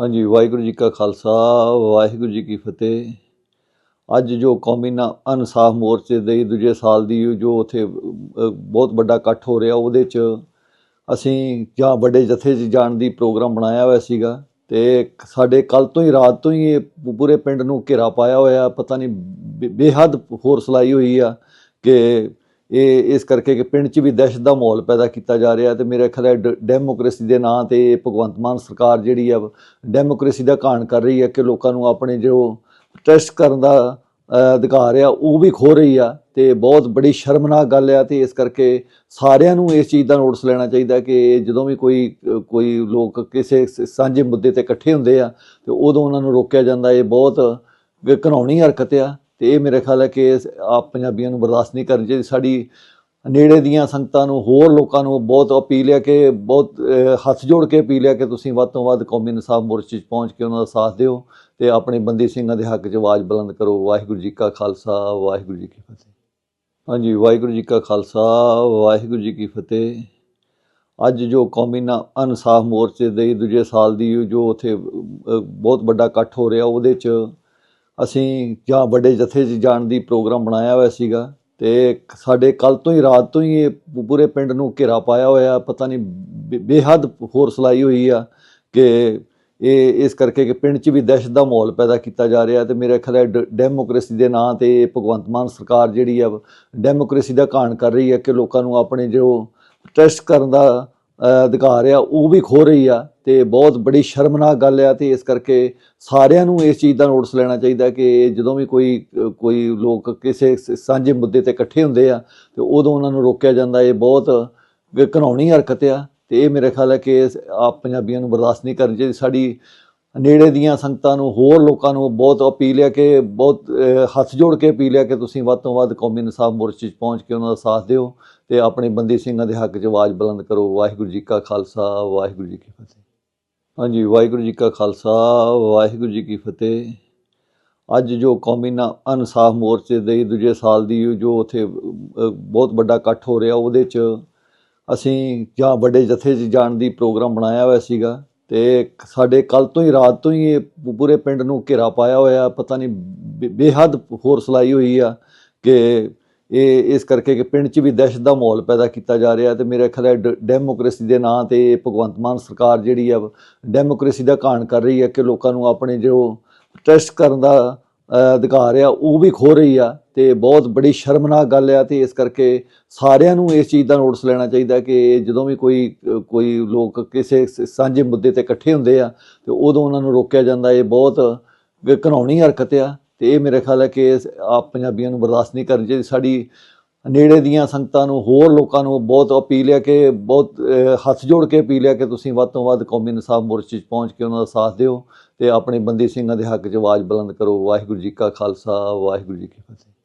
ਹਾਂਜੀ, ਵਾਹਿਗੁਰੂ ਜੀ ਕਾ ਖਾਲਸਾ, ਵਾਹਿਗੁਰੂ ਜੀ ਕੀ ਫਤਿਹ। ਅੱਜ ਜੋ ਕੌਮੀ ਨਾ ਇਨਸਾਫ ਮੋਰਚੇ ਦੇ ਦੂਜੇ ਸਾਲ ਦੀ ਜੋ ਉਥੇ ਬਹੁਤ ਵੱਡਾ ਇਕੱਠ ਹੋ ਰਿਹਾ, ਉਹਦੇ ਚ ਅਸੀਂ ਜਾਂ ਵੱਡੇ ਜਥੇ 'ਚ ਜਾਣ ਦੀ ਪ੍ਰੋਗਰਾਮ ਬਣਾਇਆ ਹੋਇਆ ਸੀਗਾ ਤੇ ਸਾਡੇ ਕੱਲ ਤੋਂ ਹੀ, ਰਾਤ ਤੋਂ ਹੀ ਇਹ ਪੂਰੇ ਪਿੰਡ ਨੂੰ ਘੇਰਾ ਪਾਇਆ ਹੋਇਆ, ਪਤਾ ਨਹੀਂ ਬੇ- ਬੇਹੱਦ ਫੋਰਸ ਲਾਈ ਹੋਈ ਆ ਕਿ ਇਹ, ਇਸ ਕਰਕੇ ਕਿ ਪਿੰਡ 'ਚ ਵੀ ਦਹਿਸ਼ਤ ਦਾ ਮਾਹੌਲ ਪੈਦਾ ਕੀਤਾ ਜਾ ਰਿਹਾ ਤੇ ਮੇਰੇ ਖਿਆਲ ਹੈ ਡ- ਡੈਮੋਕ੍ਰੇਸੀ ਦੇ ਨਾਂ ਤੇ ਭਗਵੰਤ ਮਾਨ ਸਰਕਾਰ ਜਿਹੜੀ ਆ, ਡੈਮੋਕ੍ਰੇਸੀ ਦਾ ਘਾਣ ਕਰ ਰਹੀ ਹੈ ਕਿ ਲੋਕਾਂ ਨੂੰ ਆਪਣੇ ਜੋ ਟੈਸਟ ਕਰਨ ਦਾ ਅਧਿਕਾਰ ਆ, ਉਹ ਵੀ ਖੋ ਰਹੀ ਆ ਤੇ ਬਹੁਤ ਬੜੀ ਸ਼ਰਮਨਾਕ ਗੱਲ ਆ ਤੇ ਇਸ ਕਰਕੇ ਸਾਰਿਆਂ ਨੂੰ ਇਸ ਚੀਜ਼ ਦਾ ਨੋਟਿਸ ਲੈਣਾ ਚਾਹੀਦਾ ਕਿ ਜਦੋਂ ਵੀ ਕੋਈ ਕੋਈ ਲੋਕ ਕਿਸੇ ਸਾਂਝੇ ਮੁੱਦੇ ਤੇ ਇਕੱਠੇ ਹੁੰਦੇ ਆ ਤੇ ਉਦੋਂ ਉਹਨਾਂ ਨੂੰ ਰੋਕਿਆ ਜਾਂਦਾ, ਇਹ ਬਹੁਤ ਘਿਨਾਉਣੀ ਹਰਕਤ ਆ। ਤੇ ਇਹ ਮੇਰੇ ਖਿਆਲ ਹੈ ਕਿ ਆਪ ਪੰਜਾਬੀਆਂ ਨੂੰ ਬਰਦਾਸ਼ਤ ਨਹੀਂ ਕਰਨੀ ਚਾਹੀਦੀ। ਸਾਡੀ ਨੇੜੇ ਦੀਆਂ ਸੰਗਤਾਂ ਨੂੰ, ਹੋਰ ਲੋਕਾਂ ਨੂੰ ਬਹੁਤ ਅਪੀਲ ਹੈ ਕਿ ਬਹੁਤ ਹੱਥ ਜੋੜ ਕੇ ਅਪੀਲ ਹੈ ਕਿ ਤੁਸੀਂ ਵੱਧ ਤੋਂ ਵੱਧ ਕੌਮੀ ਇਨਸਾਫ ਮੋਰਚੇ 'ਚ ਪਹੁੰਚ ਕੇ ਉਹਨਾਂ ਦਾ ਸਾਥ ਦਿਓ ਤੇ ਆਪਣੇ ਬੰਦੀ ਸਿੰਘਾਂ ਦੇ ਹੱਕ 'ਚ ਆਵਾਜ਼ ਬੁਲੰਦ ਕਰੋ। ਵਾਹਿਗੁਰੂ ਜੀ ਕਾ ਖਾਲਸਾ, ਵਾਹਿਗੁਰੂ ਜੀ ਕੀ ਫਤਿਹ। ਹਾਂਜੀ, ਵਾਹਿਗੁਰੂ ਜੀ ਕਾ ਖਾਲਸਾ, ਵਾਹਿਗੁਰੂ ਜੀ ਕੀ ਫਤਿਹ। ਅੱਜ ਜੋ ਕੌਮੀ ਇਨਸਾਫ ਮੋਰਚੇ ਦੇ ਦੂਜੇ ਸਾਲ ਦੀ ਜੋ ਉਥੇ ਬਹੁਤ ਵੱਡਾ ਇਕੱਠ ਹੋ ਰਿਹਾ, ਉਹਦੇ 'ਚ ਅਸੀਂ ਜਾਂ ਵੱਡੇ ਜਥੇ 'ਚ ਜਾਣ ਦੀ ਪ੍ਰੋਗਰਾਮ ਬਣਾਇਆ ਹੋਇਆ ਸੀਗਾ ਤੇ ਸਾਡੇ ਕੱਲ ਤੋਂ ਹੀ, ਰਾਤ ਤੋਂ ਹੀ ਇਹ ਪੂਰੇ ਪਿੰਡ ਨੂੰ ਘੇਰਾ ਪਾਇਆ ਹੋਇਆ, ਪਤਾ ਨਹੀਂ ਬੇ- ਬੇਹੱਦ ਫੋਰਸ ਲਾਈ ਹੋਈ ਆ ਕਿ ਇਹ, ਇਸ ਕਰਕੇ ਕਿ ਪਿੰਡ 'ਚ ਵੀ ਦਹਿਸ਼ਤ ਦਾ ਮਾਹੌਲ ਪੈਦਾ ਕੀਤਾ ਜਾ ਰਿਹਾ ਤੇ ਮੇਰੇ ਖਿਆਲ ਹੈ ਡ- ਡੈਮੋਕ੍ਰੇਸੀ ਦੇ ਨਾਂ ਤੇ ਭਗਵੰਤ ਮਾਨ ਸਰਕਾਰ ਜਿਹੜੀ ਆ, ਡੈਮੋਕ੍ਰੇਸੀ ਦਾ ਘਾਣ ਕਰ ਰਹੀ ਹੈ ਕਿ ਲੋਕਾਂ ਨੂੰ ਆਪਣੇ ਜੋ ਟੈਸਟ ਕਰਨ ਦਾ ਅਧਿਕਾਰ ਆ, ਉਹ ਵੀ ਖੋ ਰਹੀ ਆ ਤੇ ਬਹੁਤ ਬੜੀ ਸ਼ਰਮਨਾਕ ਗੱਲ ਆ ਤੇ ਇਸ ਕਰਕੇ ਸਾਰਿਆਂ ਨੂੰ ਇਸ ਚੀਜ਼ ਦਾ ਨੋਟਿਸ ਲੈਣਾ ਚਾਹੀਦਾ ਕਿ ਜਦੋਂ ਵੀ ਕੋਈ ਕੋਈ ਲੋਕ ਕਿਸੇ ਸਾਂਝੇ ਮੁੱਦੇ ਤੇ ਇਕੱਠੇ ਹੁੰਦੇ ਆ ਤੇ ਉਦੋਂ ਉਹਨਾਂ ਨੂੰ ਰੋਕਿਆ ਜਾਂਦਾ, ਇਹ ਬਹੁਤ ਘਿਨਾਉਣੀ ਹਰਕਤ ਆ ਤੇ ਇਹ ਮੇਰੇ ਖਿਆਲ ਹੈ ਕਿ ਆਪ ਪੰਜਾਬੀਆਂ ਨੂੰ ਬਰਦਾਸ਼ਤ ਨਹੀਂ ਕਰਨੀ ਚਾਹੀਦੀ। ਸਾਡੀ ਨੇੜੇ ਦੀਆਂ ਸੰਗਤਾਂ ਨੂੰ, ਹੋਰ ਲੋਕਾਂ ਨੂੰ ਬਹੁਤ ਅਪੀਲ ਹੈ ਕਿ, ਬਹੁਤ ਹੱਥ ਜੋੜ ਕੇ ਅਪੀਲ ਹੈ ਕਿ ਤੁਸੀਂ ਵੱਧ ਤੋਂ ਵੱਧ ਕੌਮੀ ਇਨਸਾਫ ਮੋਰਚੇ 'ਚ ਪਹੁੰਚ ਕੇ ਉਹਨਾਂ ਦਾ ਸਾਥ ਦਿਓ ਤੇ ਆਪਣੇ ਬੰਦੀ ਸਿੰਘਾਂ ਦੇ ਹੱਕ 'ਚ ਆਵਾਜ਼ ਬੁਲੰਦ ਕਰੋ। ਵਾਹਿਗੁਰੂ ਜੀ ਕਾ ਖਾਲਸਾ, ਵਾਹਿਗੁਰੂ ਜੀ ਕੀ ਫਤਿਹ। ਹਾਂਜੀ, ਵਾਹਿਗੁਰੂ ਜੀ ਕਾ ਖਾਲਸਾ, ਵਾਹਿਗੁਰੂ ਜੀ ਕੀ ਫਤਿਹ। ਅੱਜ ਜੋ ਕੌਮੀ ਨਾ, ਇਨਸਾਫ ਮੋਰਚੇ ਦੇ ਦੂਜੇ ਸਾਲ ਦੀ ਜੋ ਉਥੇ ਬਹੁਤ ਵੱਡਾ ਇਕੱਠ ਹੋ ਰਿਹਾ, ਉਹਦੇ 'ਚ ਅਸੀਂ ਜਾਂ ਵੱਡੇ ਜਥੇ 'ਚ ਜਾਣ ਦੀ ਪ੍ਰੋਗਰਾਮ ਬਣਾਇਆ ਹੋਇਆ ਸੀਗਾ। ਤੇ ਸਾਡੇ ਕੱਲ ਤੋਂ ਹੀ, ਰਾਤ ਤੋਂ ਹੀ ਇਹ ਪੂਰੇ ਪਿੰਡ ਨੂੰ ਘੇਰਾ ਪਾਇਆ ਹੋਇਆ, ਪਤਾ ਨਹੀਂ ਬੇ- ਬੇਹੱਦ ਫੋਰਸ ਲਾਈ ਹੋਈ ਆ ਕਿ ਇਹ, ਇਸ ਕਰਕੇ ਕਿ ਪਿੰਡ 'ਚ ਵੀ ਦਹਿਸ਼ਤ ਦਾ ਮਾਹੌਲ ਪੈਦਾ ਕੀਤਾ ਜਾ ਰਿਹਾ ਤੇ ਮੇਰੇ ਖਿਆਲ ਹੈ ਡ- ਡੈਮੋਕ੍ਰੇਸੀ ਦੇ ਨਾਂ ਤੇ ਭਗਵੰਤ ਮਾਨ ਸਰਕਾਰ ਜਿਹੜੀ ਆ, ਡੈਮੋਕ੍ਰੇਸੀ ਦਾ ਘਾਣ ਕਰ ਰਹੀ ਹੈ ਕਿ ਲੋਕਾਂ ਨੂੰ ਆਪਣੇ ਜੋ ਟੈਸਟ ਕਰਨ ਦਾ ਅਧਿਕਾਰ ਆ, ਉਹ ਵੀ ਖੋ ਰਹੀ ਆ ਤੇ ਬਹੁਤ ਬੜੀ ਸ਼ਰਮਨਾਕ ਗੱਲ ਆ ਤੇ ਇਸ ਕਰਕੇ ਸਾਰਿਆਂ ਨੂੰ ਇਸ ਚੀਜ਼ ਦਾ ਨੋਟਿਸ ਲੈਣਾ ਚਾਹੀਦਾ ਕਿ ਜਦੋਂ ਵੀ ਕੋਈ ਕੋਈ ਲੋਕ ਕਿਸੇ ਸਾਂਝੇ ਮੁੱਦੇ ਤੇ ਇਕੱਠੇ ਹੁੰਦੇ ਆ ਤੇ ਉਦੋਂ ਉਹਨਾਂ ਨੂੰ ਰੋਕਿਆ ਜਾਂਦਾ, ਇਹ ਬਹੁਤ ਘਿਨਾਉਣੀ ਹਰਕਤ ਆ ਤੇ ਇਹ ਮੇਰੇ ਖਿਆਲ ਹੈ ਕਿ ਆਪ ਪੰਜਾਬੀਆਂ ਨੂੰ ਬਰਦਾਸ਼ਤ ਨਹੀਂ ਕਰਨੀ ਚਾਹੀਦੀ। ਸਾਡੀ ਨੇੜੇ ਦੀਆਂ ਸੰਗਤਾਂ ਨੂੰ, ਹੋਰ ਲੋਕਾਂ ਨੂੰ ਬਹੁਤ ਅਪੀਲ ਹੈ ਕਿ, ਬਹੁਤ ਹੱਥ ਜੋੜ ਕੇ ਅਪੀਲ ਹੈ ਕਿ ਤੁਸੀਂ ਵੱਧ ਤੋਂ ਵੱਧ ਕੌਮੀ ਇਨਸਾਫ ਮੋਰਚੇ 'ਚ ਪਹੁੰਚ ਕੇ ਉਹਨਾਂ ਦਾ ਸਾਥ ਦਿਓ ਤੇ ਆਪਣੇ ਬੰਦੀ ਸਿੰਘਾਂ ਦੇ ਹੱਕ 'ਚ ਆਵਾਜ਼ ਬੁਲੰਦ ਕਰੋ। ਵਾਹਿਗੁਰੂ ਜੀ ਕਾ ਖਾਲਸਾ, ਵਾਹਿਗੁਰੂ ਜੀ ਕੀ ਫਤਿਹ।